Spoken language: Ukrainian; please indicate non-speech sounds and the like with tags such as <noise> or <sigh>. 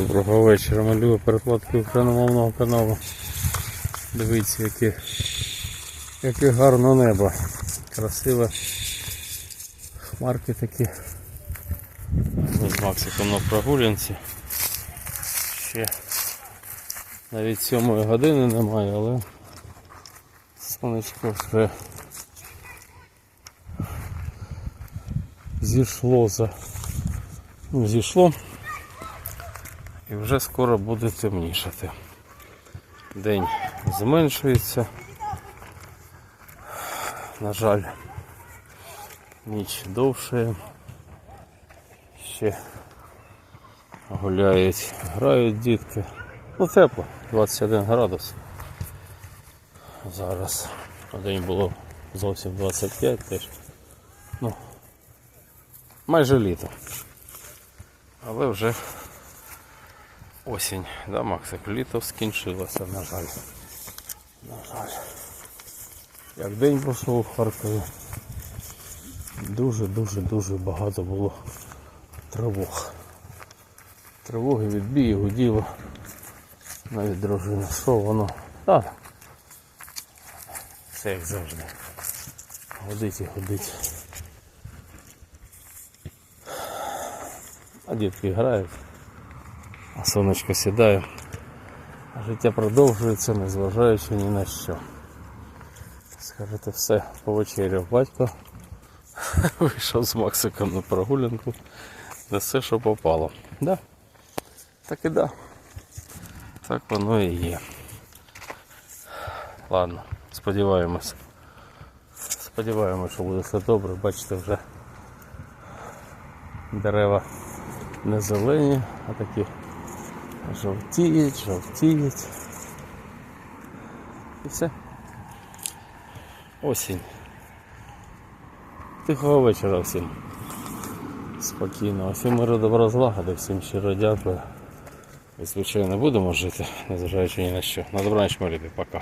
Доброго вечора, малюю перекладки україномовного каналу. Дивіться, яке, яке гарне небо. Красиве. Хмарки такі. З Максиком на прогулянці. Ще навіть сьомої години немає, але сонечко вже зійшло за ну, зійшло і вже скоро буде темнішати. День зменшується. На жаль, ніч довше. Ще гуляють, грають дітки. Ну тепло, 21 градус. Зараз день було зовсім 25 теж. Ну, майже літо. Але вже осінь, да, Максик? Літо скінчилося, на жаль. На жаль. Як день пройшов у Харкові, дуже-дуже дуже багато було тривог. Тривоги, відбії, гуділо. Навіть дружина. Що воно? Так. Все як завжди. Гудить і гудить. А дітки грають, сонечко сідає. Життя продовжується, незважаючи ні на що. Скажете все, повечеряв батько. <laughs> Вийшов з Максиком на прогулянку. Несе, що попало. Да? Так і да. Так воно і є. Ладно, сподіваємось. Сподіваємось, що буде все добре. Бачите, вже дерева не зелені, а такі жовтіють, жовтіють. І все. Осінь. Тихого вечора всім. Спокійно. Всім миру добра злагоди, всім щиро дякую. І звичайно будемо жити, незважаючи ні на що. На добраніч, мої пока.